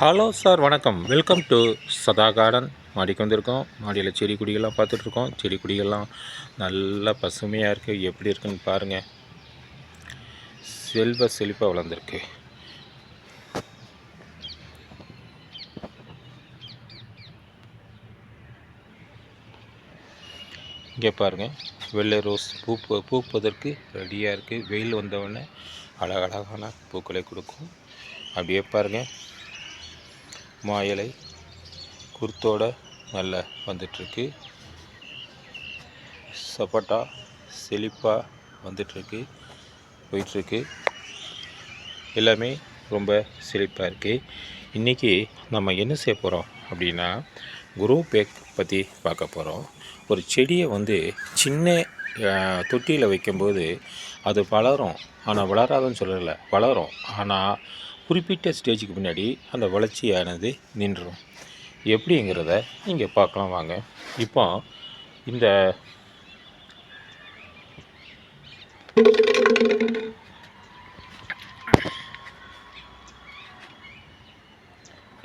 Hello sir வணக்கம். Welcome to சதா garden மாடிக்கு வந்திருக்கோம். மாடியில் செடி கொடிகள்லாம் பார்த்துட்ருக்கோம். செடி கொடிகள்லாம் நல்லா பசுமையாக இருக்குது எப்படி இருக்குன்னு பாருங்கள் செல்வ செழிப்பாக வளர்ந்துருக்கு. இங்கே பாருங்கள் வெள்ளை ரோஸ் பூ பூ- பூப்பதற்கு ரெடியாக இருக்குது வெயில் வந்தவுடனே அழகழகான பூக்களை கொடுக்கும். அப்படியே பாருங்கள் மா இலை நல்லா வந்துட்டுருக்கு சப்போட்டா செழிப்பாக வந்துட்டுருக்கு போயிட்டுருக்கு எல்லாமே ரொம்ப செழிப்பாக இருக்குது இன்றைக்கி நம்ம என்ன செய்ய போகிறோம் அப்படின்னா குரோ பேக் பற்றி பார்க்க போகிறோம் ஒரு செடியை வந்து சின்ன தொட்டியில் வைக்கும்போது அது வளரும். ஆனால் வளராதுன்னு சொல்லலை வளரும். ஆனால் குறிப்பிட்ட ஸ்டேஜுக்கு முன்னாடி அந்த வளர்ச்சியானது நின்றுடும் எப்படிங்கிறத நீங்கள் பார்க்கலாம் வாங்க. இப்போ இந்த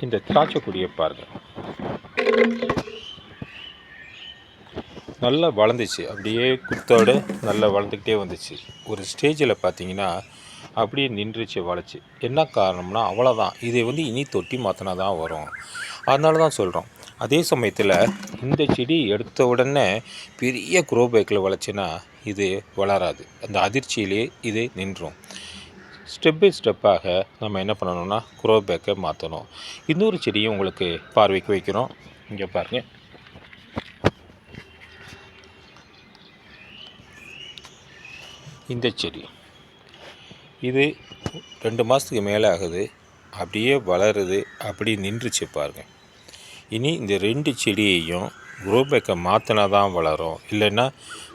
இந்த திராட்சை கொடியை பாருங்க. நல்லா வளர்ந்துச்சு. அப்படியே குத்தோடு நல்லா வளர்ந்துக்கிட்டே வந்துச்சு. ஒரு ஸ்டேஜில் பார்த்தீங்கன்னா அப்படியே நின்றுச்சு வளைச்சி. என்ன காரணம்னா அவ்வளோதான் இதை வந்து இனி தொட்டி மாற்றினா தான் வரும். அதனால தான் சொல்கிறோம் அதே சமயத்தில் இந்த செடி எடுத்த உடனே பெரிய குரோ பேக்கில் வளைச்சினா இது வளராது. அந்த அதிர்ச்சியிலே இது நின்றும். ஸ்டெப் பை ஸ்டெப்பாக நம்ம என்ன பண்ணணும்னா குரோ பேக்கை மாற்றணும் இன்னொரு செடியும் உங்களுக்கு பார்வைக்கு வைக்கிறோம். இங்கே பாருங்கள் இந்த செடி. இது ரெண்டு மாதத்துக்கு மேலே ஆகுது. அப்படியே வளருது. அப்படி நின்றுச்சு பாருங்க. இனி இந்த ரெண்டு செடியையும் குரோபேக்கை மாற்றினா தான் வளரும். இல்லைன்னா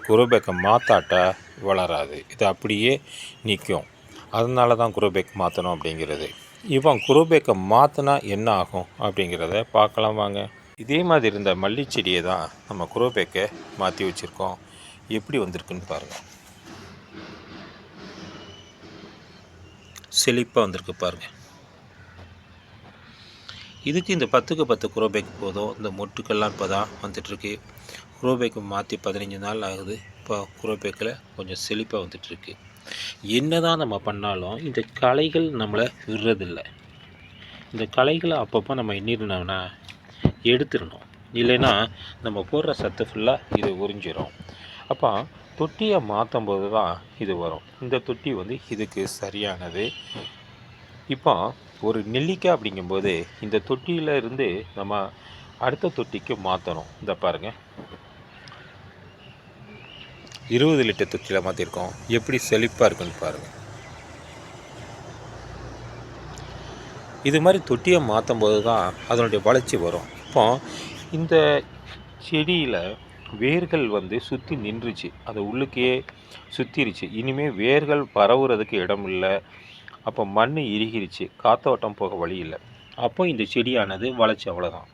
குரோபேக்கை மாற்றாட்டா வளராது. இது அப்படியே நிற்கும் அதனால தான் குரோபேக் மாற்றணும் அப்படிங்கிறது. இவன் குரோபேக்கை மாற்றினா என்ன ஆகும் அப்படிங்கிறத பார்க்கலாம் வாங்க. இதே மாதிரி இருந்த மல்லிச்செடியை தான் நம்ம குரோபேக்கை மாற்றி வச்சுருக்கோம். எப்படி வந்திருக்குன்னு பாருங்கள் செழிப்பாக வந்திருக்கு பாருங்கள் இதுக்கு இந்த பத்துக்கு பத்து குரோபேக் போதும். இந்த மொட்டுக்கள்லாம் இப்போ தான் வந்துட்டுருக்கு. குரோபேக்கு மாற்றி பதினஞ்சு நாள் ஆகுது. இப்போ குரோபேக்கில் கொஞ்சம் செழிப்பாக வந்துட்டுருக்கு. என்ன தான் நம்ம பண்ணாலும் இந்த களைகள் நம்மளை விடுறதில்ல. இந்த களைகளை அப்பப்போ நம்ம எண்ணிடணும்னா எடுத்துடணும். இல்லைன்னா நம்ம போடுற சத்து ஃபுல்லாக இது உறிஞ்சிடும் அப்போ தொட்டியை மாற்றும் போது தான் இது வரும். இந்த தொட்டி வந்து இதுக்கு சரியானது. இப்போ ஒரு நெல்லிக்காய் அப்படிங்கும்போது இந்த தொட்டியில் இருந்து நம்ம அடுத்த தொட்டிக்கு மாற்றணும் இந்த பாருங்கள் இருபது லிட்டர் தொட்டியில் மாற்றிருக்கோம் எப்படி செழிப்பாக இருக்குன்னு பாருங்கள் இது மாதிரி தொட்டியை மாற்றும் போது தான் அதனுடைய வளர்ச்சி வரும். இப்போ இந்த செடியில் வேர்கள் வந்து சுற்றி நின்றுச்சு. அதை உள்ளுக்கே சுற்றிருச்சு இனிமேல் வேர்கள் பரவுறதுக்கு இடம் இல்லை. அப்போ மண் இறுகிருச்சு. காத்தோட்டம் போக வழி இல்லை. அப்போ இந்த செடியானது வளர்ச்சி அவ்வளோதான்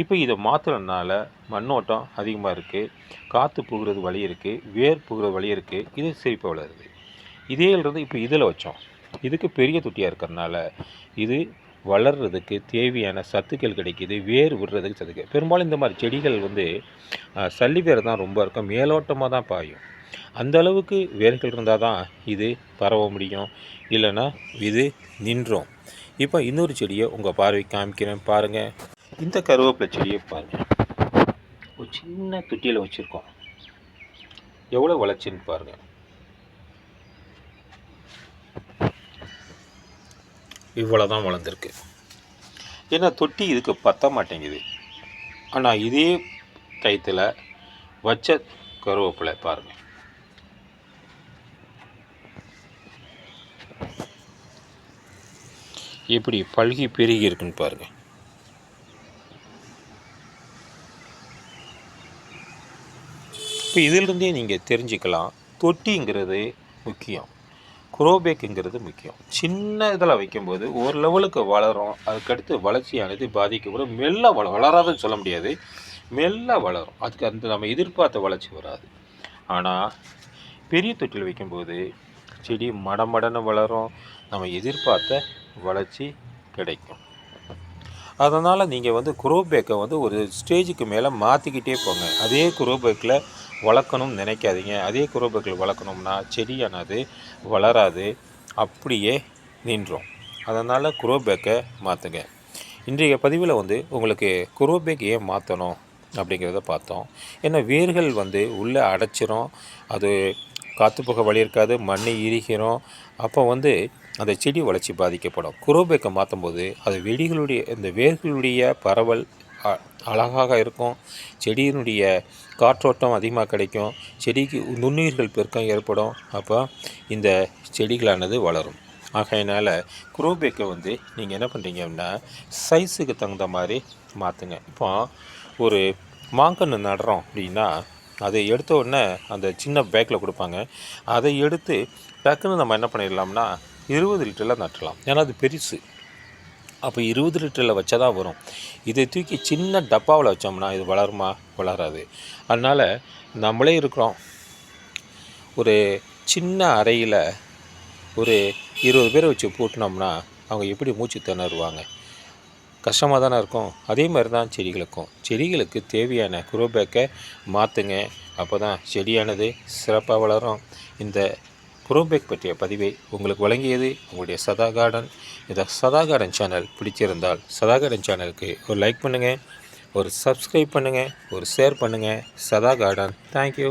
இப்போ இதை மாற்றுறதுனால மண்ணோட்டம் அதிகமாக இருக்குது காற்று புகுறது வழி இருக்குது வேர் புகுறது வழி இருக்குது இது செழிப்பாக வளருது. இதே இருந்து இப்போ இதில் வச்சோம். இதுக்கு பெரிய தொட்டியாக இருக்கிறதுனால இது வளர்றதுக்கு தேவையான சத்துக்கள் கிடைக்கிது வேர் விடுறதுக்கு சத்துக்கள். பெரும்பாலும் இந்த மாதிரி செடிகள் வந்து சல்லி வேர் தான் ரொம்ப இருக்கும். மேலோட்டமாக தான் பாயும். அந்த அளவுக்கு வேர்கள் இருந்தால் தான் இது பரவ முடியும். இல்லைன்னா இது நின்றோம். இப்போ இன்னொரு செடியை உங்கள் பார்வைக்கு காமிக்கிறேன். பாருங்கள் இந்த கருவேப்பிலை செடியை பாருங்கள் ஒரு சின்ன தொட்டியில் வச்சுருக்கோம். எவ்வளோ வளர்ச்சின்னு பாருங்கள் இவ்வளோ தான் வளர்ந்துருக்கு. ஏன்னா தொட்டி இதுக்கு பத்த மாட்டேங்குது. ஆனால் இதே டயத்தில் வச்ச கருவேப்பிலை பாருங்கள் எப்படி பழுகி பெருகி இருக்குன்னு பாருங்கள் இப்போ இதிலிருந்தே நீங்கள் தெரிஞ்சுக்கலாம் தொட்டிங்கிறது முக்கியம். குரோபேக்குங்கிறது முக்கியம். சின்ன இதில் வைக்கும்போது ஒரு லெவலுக்கு வளரும். அதுக்கடுத்து வளர்ச்சியானது பாதிக்கப்படும். மெல்ல வள வளராதுன்னு சொல்ல முடியாது. மெல்ல வளரும். அதுக்கு அந்த நம்ம எதிர்பார்த்த வளர்ச்சி வராது. ஆனால் பெரிய தொட்டில் வைக்கும்போது செடி மடமடன்னு வளரும். நம்ம எதிர்பார்த்த வளர்ச்சி கிடைக்கும். அதனால் நீங்கள் வந்து குரோபேக்கை வந்து ஒரு ஸ்டேஜுக்கு மேலே மாற்றிக்கிட்டே போங்க. அதே குரோபேக்கில் வளர்க்கணும்னு நினைக்காதீங்க. அதே குரோ வளர்க்கணும்னா செடியானது வளராது அப்படியே நின்றும். அதனால் குரோபேக்கை மாற்றுங்க இன்றைய பதிவில் வந்து உங்களுக்கு குரோபேக் ஏன் மாற்றணும் அப்படிங்கிறத பார்த்தோம். ஏன்னா வேர்கள் வந்து உள்ளே அடைச்சிரும் அது காற்று போக வழி இருக்காது மண்ணை இறுகிறோம். அப்போ வந்து அந்த செடி வளர்ச்சி பாதிக்கப்படும். குரோபேக்கை மாற்றும் போது அது வெடிகளுடைய இந்த வேர்களுடைய பரவல் அழகாக இருக்கும். செடியினுடைய காற்றோட்டம் அதிகமாக கிடைக்கும். செடிக்கு நுண்ணுயிர்கள் பெருக்கம் ஏற்படும். அப்போ இந்த செடிகளானது வளரும். ஆகையினால் குரோபேக்கை வந்து நீங்கள் என்ன பண்ணுறீங்க அப்படின்னா சைஸுக்கு தகுந்த மாதிரி மாற்றுங்க இப்போ ஒரு மாங்கன்று நடுறோம் அப்படின்னா அதை எடுத்த உடனே அந்த சின்ன பேக்கில் கொடுப்பாங்க. அதை எடுத்து டக்குன்னு நம்ம என்ன பண்ணிடலாம்னா இருபது லிட்டரில் நட்டலாம். ஏன்னா அது பெருசு. அப்போ இருபது லிட்டரில் வச்சா தான் வரும். இதை தூக்கி சின்ன டப்பாவில் வச்சோம்னா இது வளருமா? வளராது. அதனால் நம்மளே இருக்கிறோம். ஒரு சின்ன அறையில் ஒரு இருபது பேரை வச்சு பூட்டினோம்னா அவங்க எப்படி மூச்சு திணறுவாங்க? கஷ்டமாக தானே இருக்கும். அதே மாதிரி தான் செடிகளுக்கும். செடிகளுக்கு தேவையான குரோபேக்கை மாற்றுங்க அப்போ தான் செடியானது சிறப்பாக வளரும். இந்த குரோபேக் பற்றிய பதிவை உங்களுக்கு வழங்கியது உங்களுடைய சதா கார்டன் இந்த சதா கார்டன் சேனல் பிடிச்சிருந்தால் சதா கார்டன் சேனலுக்கு ஒரு லைக் பண்ணுங்கள் ஒரு சப்ஸ்கிரைப் பண்ணுங்கள் ஒரு ஷேர் பண்ணுங்கள் சதா கார்டன் தேங்க்யூ